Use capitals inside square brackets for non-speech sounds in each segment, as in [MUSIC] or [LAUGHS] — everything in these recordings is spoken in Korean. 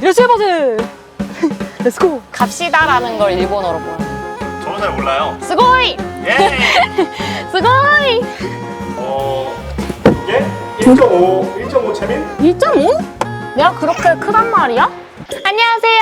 이라시마세. 렛츠고. [LAUGHS] 갑시다라는 걸 일본어로 뭐야? 저는 잘 몰라요. 스고이! 예. [LAUGHS] 스고이! 어 이게 1.5 1.5 채민? 2.5? 내가 그렇게 크단 말이야? 안녕하세요.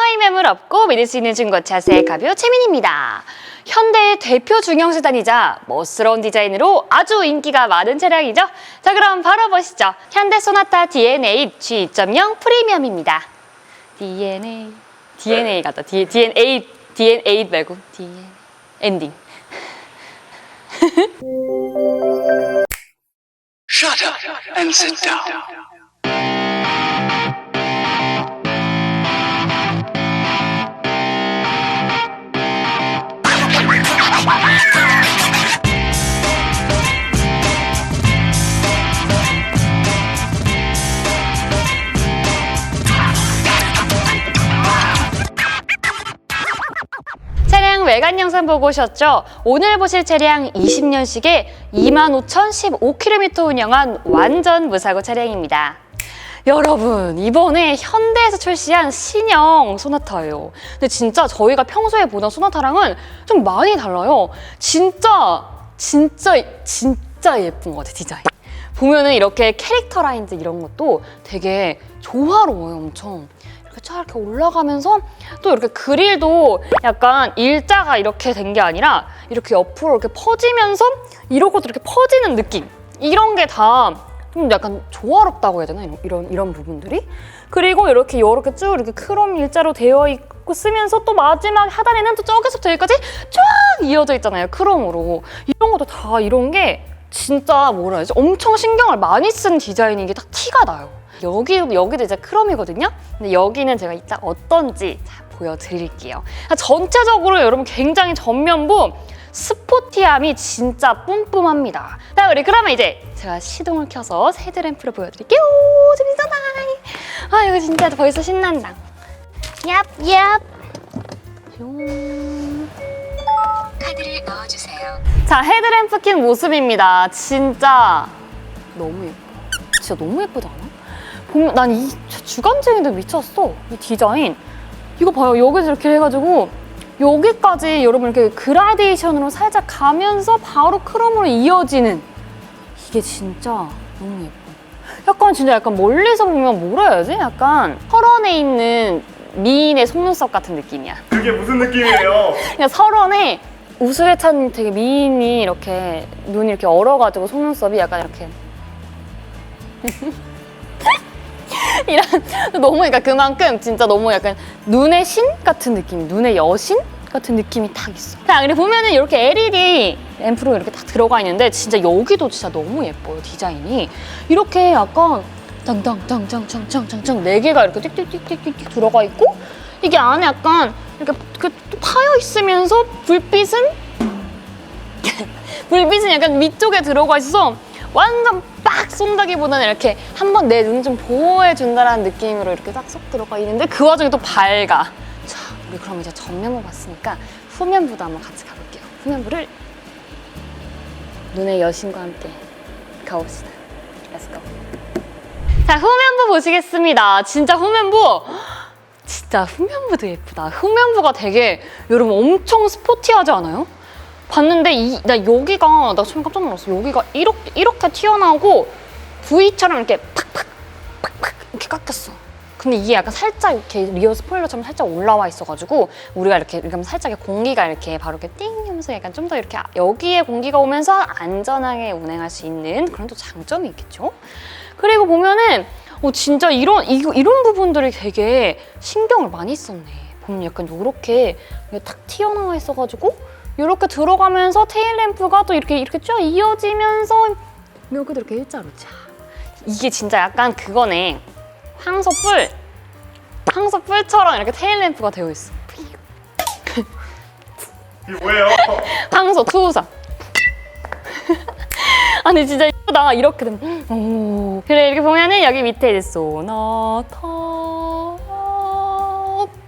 허위 매물 없고 믿을 수 있는 중고차 세가뷰 최민입니다. 현대의 대표 중형 세단이자 멋스러운 디자인으로 아주 인기가 많은 차량이죠. 자 그럼 바로 보시죠. 현대 소나타 DNA G2.0 프리미엄입니다. DNA DNA 같다. D, DNA DNA 말고 DNA 엔딩. Shut up and sit down. 외관 영상 보고 오셨죠? 오늘 보실 차량 20년식에 25,015km 운영한 완전 무사고 차량입니다. 여러분 이번에 현대에서 출시한 신형 소나타예요. 근데 진짜 저희가 평소에 보던 소나타랑은 좀 많이 달라요. 진짜 진짜 진짜 예쁜 것 같아 디자인. 보면은 이렇게 캐릭터 라인들 이런 것도 되게 조화로워요 엄청. 이렇게 쫙 이렇게 올라가면서 또 이렇게 그릴도 약간 일자가 이렇게 된 게 아니라 이렇게 옆으로 이렇게 퍼지면서 이러고도 이렇게 퍼지는 느낌. 이런 게다 좀 약간 조화롭다고 해야 되나? 이런 이런, 이런 부분들이? 그리고 이렇게 이렇게 쭉 이렇게 크롬 일자로 되어 있고 쓰면서 또 마지막 하단에는 또 저기서부터 여기까지 쫙 이어져 있잖아요 크롬으로. 이런 것도 다 이런 게 진짜 뭐라 해야지? 엄청 신경을 많이 쓴 디자인인 게 딱 티가 나요 여기 여기도 이제 크롬이거든요 근데 여기는 제가 이따 어떤지 자, 보여드릴게요 아, 전체적으로 여러분 굉장히 전면부 스포티함이 진짜 뿜뿜합니다. 자, 우리 그러면 이제 제가 시동을 켜서 헤드램프를 보여드릴게요. 재밌잖아. 아, 이거 진짜 벌써 신난다. 얍, 얍. 뿅. 카드를 넣어주세요. 자, 헤드램프 킨 모습입니다. 진짜 너무 예뻐. 진짜 너무 예쁘지 않아? 보면 난 이 주간쟁이도 미쳤어. 이 디자인. 이거 봐요. 여기서 이렇게 해가지고 여기까지 여러분 이렇게 그라데이션으로 살짝 가면서 바로 크롬으로 이어지는 이게 진짜 너무 예뻐. 약간 진짜 약간 멀리서 보면 뭐라 해야지? 약간 설원에 있는 미인의 속눈썹 같은 느낌이야. 그게 무슨 느낌이에요? 그냥 설원에 우수에 찬 되게 미인이 이렇게 눈이 이렇게 얼어가지고 속눈썹이 약간 이렇게 [LAUGHS] [LAUGHS] 이런 너무 그러니까 그만큼 진짜 너무 약간 눈의 신 같은 느낌, 눈의 여신 같은 느낌이 딱 있어. 자, 그리고 보면은 이렇게 LED 앰프로 이렇게 딱 들어가 있는데 진짜 여기도 진짜 너무 예뻐요 디자인이 이렇게 약간 땅땅땅땅땅땅땅 네 개가 이렇게 띡띡띡띡띡 들어가 있고 이게 안에 약간 이렇게 그 파여 있으면서 불빛은 [LAUGHS] 불빛은 약간 위쪽에 들어가 있어서 완전 빡 쏜다기보다는 이렇게 한번 내 눈 좀 보호해 준다라는 느낌으로 이렇게 딱 쏙 들어가 있는데 그 와중에 또 밝아. 자, 우리 그럼 이제 전면부 봤으니까 후면부도 한번 같이 가볼게요. 후면부를 눈의 여신과 함께 가봅시다. Let's go. 자, 후면부 보시겠습니다. 진짜 후면부. 진짜 후면부도 예쁘다. 후면부가 되게 여러분 엄청 스포티하지 않아요? 봤는데 이, 나 여기가 나 처음에 깜짝 놀랐어. 여기가 이렇게 이렇게 튀어나오고 V처럼 이렇게 팍팍 팍팍 이렇게 깎였어. 근데 이게 약간 살짝 이렇게 리어 스포일러처럼 살짝 올라와 있어가지고 우리가 이렇게 하면 살짝 공기가 이렇게 바로 이렇게 띵 하면서 약간 좀 더 이렇게 여기에 공기가 오면서 안전하게 운행할 수 있는 그런 또 장점이 있겠죠. 그리고 보면은 어, 진짜 이런 이, 이런 부분들이 되게 신경을 많이 썼네. 보면 약간 요렇게 탁 튀어나와 있어가지고 이렇게 들어가면서 테일 램프가 또 이렇게 이렇게 쫙 이어지면서 여기도 이렇게 일자로 쫙. 이게 진짜 약간 그거네. 황소뿔. 황소뿔처럼 이렇게 테일 램프가 되어 있어. 이게 뭐예요? [LAUGHS] 황소 투우사. [LAUGHS] 아니 진짜 나 이렇게 되면 오. 그래 이렇게 보면은 여기 밑에 이제 소나타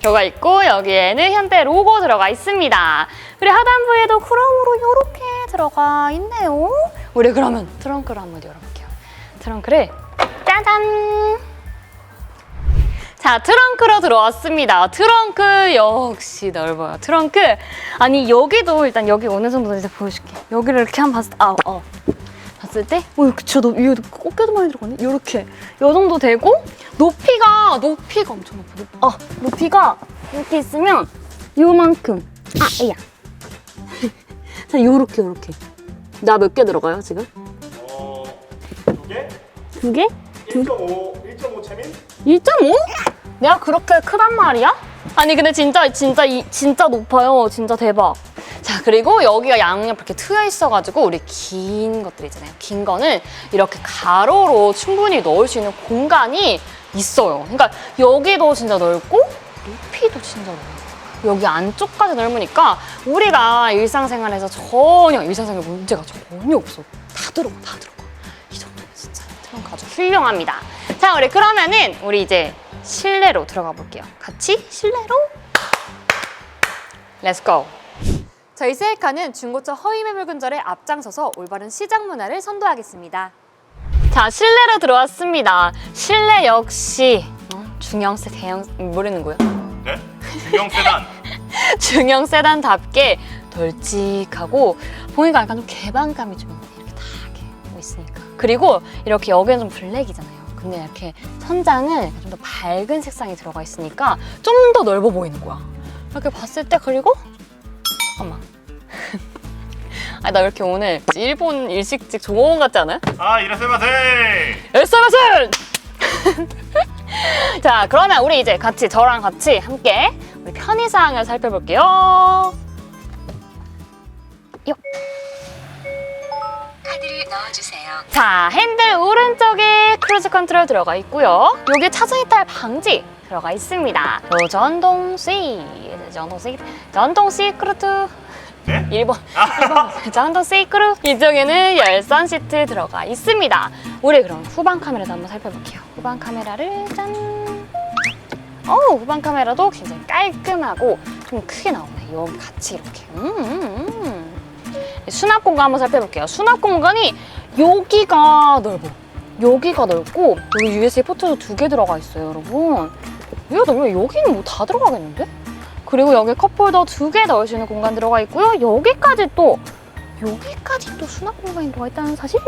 들어가 있고 여기에는 현대 로고 들어가 있습니다. 그리고 하단부에도 크롬으로 이렇게 들어가 있네요. 우리 그러면 트렁크를 한번 열어볼게요. 트렁크를 짜잔. 자, 트렁크로 들어왔습니다. 트렁크 역시 넓어요. 트렁크. 아니, 여기도 일단 여기 어느 정도 이제 보여줄게. 여기를 이렇게 한번 봤을 때, 아, 어. 봤을 때, 어, 이렇게 진짜 높, 이거 꽃게도 많이 들어가네? 요렇게. 요 정도 되고, 높이가, 높이가 엄청 높아. 높, 아, 높이가 이렇게 있으면 요만큼. 아, 에야. [LAUGHS] 자, 요렇게, 요렇게. 나 몇 개 들어가요, 지금? 어, 두 개? 두 개? 1.5, 1.5 채민? 2.5? 내가 그렇게 크단 말이야? 아니 근데 진짜 진짜 이, 진짜 높아요. 진짜 대박. 자 그리고 여기가 양옆 이렇게 트여 있어가지고 우리 긴 것들 있잖아요. 긴 거는 이렇게 가로로 충분히 넣을 수 있는 공간이 있어요. 그러니까 여기도 진짜 넓고 높이도 진짜 넓어요. 여기 안쪽까지 넓으니까 우리가 일상생활에서 전혀 일상생활 문제가 전혀 없어. 다 들어가, 다 들어가. 이 정도면 진짜 트렁크 아주 훌륭합니다. 자, 우리 그러면은 우리 이제 실내로 들어가 볼게요. 같이 실내로 렛츠 고. 저희 셀카는 중고차 허위 매물 근절에 앞장서서 올바른 시장 문화를 선도하겠습니다. 자, 실내로 들어왔습니다. 실내 역시 어? 중형세 대형 모르는 거요? 네? 중형 세단. [LAUGHS] 중형 세단답게 널찍하고 보니까 약간 좀 개방감이 좀 있네. 이렇게 다 이렇게 뭐 있으니까. 그리고 이렇게 여기는 좀 블랙이잖아요. 근데 이렇게 천장은 좀 더 밝은 색상이 들어가 있으니까 좀 더 넓어 보이는 거야. 이렇게 봤을 때 그리고 잠깐만. [LAUGHS] 아니 나 왜 이렇게 오늘 일본 일식집 종업원 같지 않아요? 아, 이라세마세! 엘사마슨! [LAUGHS] 자, 그러면 우리 이제 같이 저랑 같이 함께 우리 편의사항을 살펴볼게요. 요. 카드를 넣어주세요. 자, 핸들 오른쪽에 크루즈 컨트롤 들어가 있고요. 여기 차선 이탈 방지 들어가 있습니다. 요 전동 C, 전동 C, 전동 C 크루트 네? 1번, 1번 전동 세이크루 이쪽에는 열선 시트 들어가 있습니다. 우리 그럼 후방 카메라도 한번 살펴볼게요. 후방 카메라를 짠. 어 후방 카메라도 굉장히 깔끔하고 좀 크게 나오네. 여기 같이 이렇게. 음, 음, 음. 수납 공간 한번 살펴볼게요. 수납 공간이 여기가 넓어. 여기가 넓고 여기 USB 포트도 두 개 들어가 있어요, 여러분. 여기가 넓어. 여기는 뭐 다 들어가겠는데? 그리고 여기 컵홀더 두 개 넣을 수 있는 공간 들어가 있고요. 여기까지 또 여기까지 또 수납 공간이 들어가 있다는 사실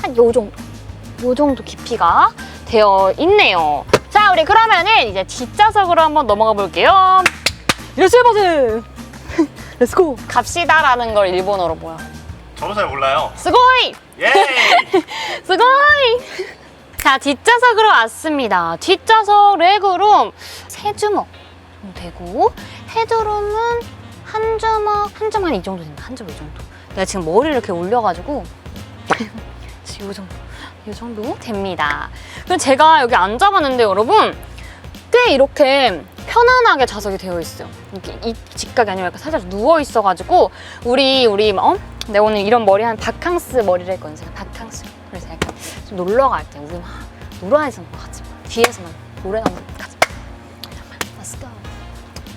한 요 정도 요 정도 깊이가 되어 있네요. 자, 우리 그러면은 이제 뒷좌석으로 한번 넘어가 볼게요. 이라시마세. 렛츠고. [LAUGHS] 갑시다라는 걸 일본어로 뭐야? 저도 잘 몰라요. 스고이! 예! [LAUGHS] 스고이! 자, 뒷좌석으로 왔습니다. 뒷좌석 레그룸 세 주먹 되고 헤드룸은 한 주먹, 한 주먹 한이 정도 된다. 한 주먹 이 정도. 내가 지금 머리를 이렇게 올려가지고 [LAUGHS] 지금 이 정도, 이 정도 됩니다. 그리고 제가 여기 앉아봤는데 여러분 꽤 이렇게 편안하게 좌석이 되어 있어요. 이렇게 이 직각이 아니라 약간 살짝 누워 있어가지고 우리 우리 어? 내가 오늘 이런 머리 한 바캉스 머리를 했거든요. 제가 바캉스. 그래서 약간 좀 놀러 갈 때 우리 막 노래에서만 가지 마. 뒤에서만 노래나 가지 마. Let's go.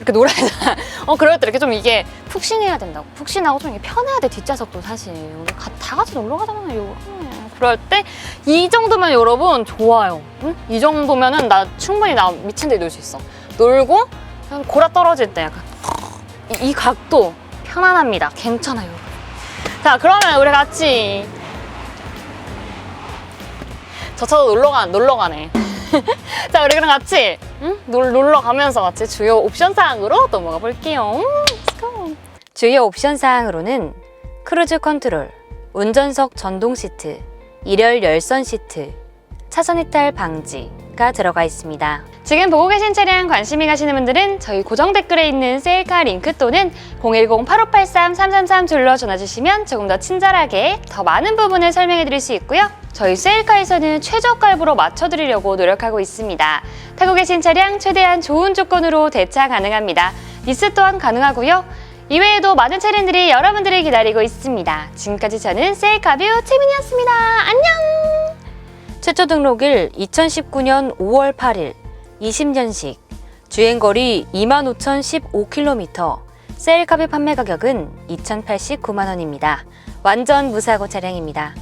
이렇게 노래에서 [LAUGHS] 어 그럴 때 이렇게 좀 이게 푹신해야 된다고. 푹신하고 좀 이게 편해야 돼 뒷좌석도 사실. 우리 가- 다 같이 놀러 가잖아요. 음, 그럴 때 이 정도면 여러분 좋아요. 응? 이 정도면은 나 충분히 나 미친 듯이 놀수 있어. 놀고 그냥 골아 떨어질 때 약간 이, 이 각도 편안합니다. 괜찮아요. 자 그러면 우리 같이 저 차도 놀러 가 놀러 가네. [LAUGHS] 자 우리 그럼 같이 응? 놀, 놀러 가면서 같이 주요 옵션 사항으로 넘어가 볼게요. 음. 주요 옵션 사항으로는 크루즈 컨트롤, 운전석 전동 시트, 일열 열선 시트, 차선 이탈 방지 가 들어가 있습니다. 지금 보고 계신 차량 관심이 가시는 분들은 저희 고정 댓글에 있는 셀카 링크 또는 010-8583-333 둘러 전화 주시면 조금 더 친절하게 더 많은 부분을 설명해 드릴 수 있고요. 저희 셀카에서는 최저가 할부로 맞춰드리려고 노력하고 있습니다. 타고 계신 차량 최대한 좋은 조건으로 대차 가능합니다. 리스 또한 가능하고요. 이외에도 많은 차량들이 여러분들을 기다리고 있습니다. 지금까지 저는 셀카뷰 채민이었습니다. 안녕! 최초 등록일 2019년 5월 8일 20년식 주행거리 25,015km 셀카뷰 판매 가격은 2,089만 원입니다. 완전 무사고 차량입니다.